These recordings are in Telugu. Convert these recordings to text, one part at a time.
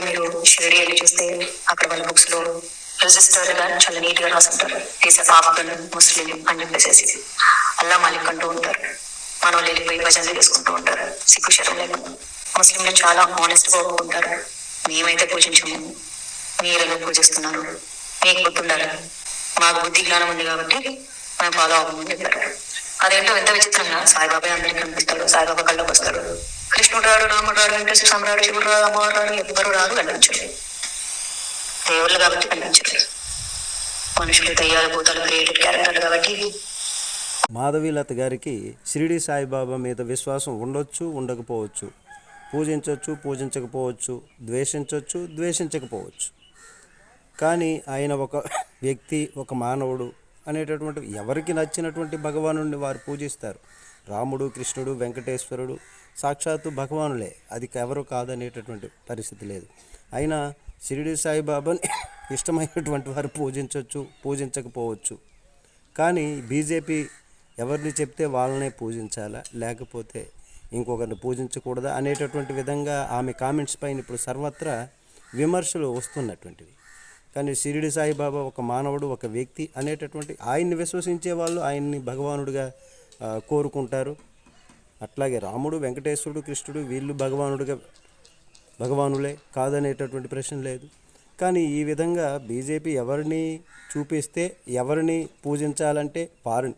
కూడా మీరు షిరిడి వెళ్ళి చూస్తే అక్కడ వాళ్ళ బుక్స్లో రిజిస్టర్గా చాలా నీట్గా రాసుంటారు. ఈస్ ఆఫ్ఘన్ ముస్లిం అని చెప్పేసి. అల్లా మాలిక్ అంటూ ఉంటారు. మనం వెళ్ళిపోయి భజనలు చేసుకుంటూ ఉంటారు. సిగ్గు శరం లేకుండా. ముస్లింలు చాలా ఆనెస్ట్గా ఒప్పుకుంటారు. మేమైతే పూజించము. మీరెలా పూజిస్తున్నారు? మీకు గుర్తుండాలి మాకు బుద్ధి జ్ఞానం ఉంది కాబట్టి మేము బాగా అవ్వమని చెప్పారు. అదేంటో ఎంత విచిత్రంగా సాయిబాబా అందరికీ కనిపిస్తాడు. సాయిబాబా కళ్ళకి వస్తాడు. కృష్ణుడు రాడు రాముడు రాడు వెంకటేశ్వర స్వామి రాడు శివుడు రాడు అమ్మవారు రాడు ఎవ్వరు రాదు కనిపించరు దేవుళ్ళు కాబట్టి కనిపించరు మనుషులు దయ్యాలు భూతాలు క్రియేటెడ్ క్యారెక్టర్లు కాబట్టి. మాధవీలత గారికి షిరిడి సాయిబాబా మీద విశ్వాసం ఉండొచ్చు ఉండకపోవచ్చు. పూజించవచ్చు పూజించకపోవచ్చు ద్వేషించవచ్చు ద్వేషించకపోవచ్చు. కానీ ఆయన ఒక వ్యక్తి ఒక మానవుడు అనేటటువంటి ఎవరికి నచ్చినటువంటి భగవానుడిని వారు పూజిస్తారు. రాముడు కృష్ణుడు వెంకటేశ్వరుడు సాక్షాత్తు భగవానులే. అది ఎవరు కాదనేటటువంటి పరిస్థితి లేదు. అయినా షిరిడి సాయిబాబాని ఇష్టమైనటువంటి వారు పూజించవచ్చు పూజించకపోవచ్చు. కానీ బీజేపీ ఎవరిని చెప్తే వాళ్ళనే పూజించాలా? లేకపోతే ఇంకొకరిని పూజించకూడదా? అనేటటువంటి విధంగా ఆమె కామెంట్స్ పైన ఇప్పుడు సర్వత్రా విమర్శలు వస్తున్నటువంటివి. కానీ షిరిడి సాయిబాబా ఒక మానవుడు ఒక వ్యక్తి అనేటటువంటి ఆయన్ని విశ్వసించే వాళ్ళు ఆయన్ని భగవానుడిగా కోరుకుంటారు. అట్లాగే రాముడు వెంకటేశ్వరుడు కృష్ణుడు వీళ్ళు భగవానుడుగా భగవానులే కాదనేటటువంటి ప్రశ్న లేదు. కానీ ఈ విధంగా బీజేపీ ఎవరిని చూపిస్తే ఎవరిని పూజించాలంటే వారిని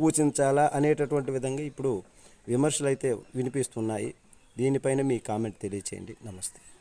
పూజించాలా అనేటటువంటి విధంగా ఇప్పుడు విమర్శలు అయితే వినిపిస్తున్నాయి. దీనిపైన మీ కామెంట్ తెలియచేయండి. నమస్తే.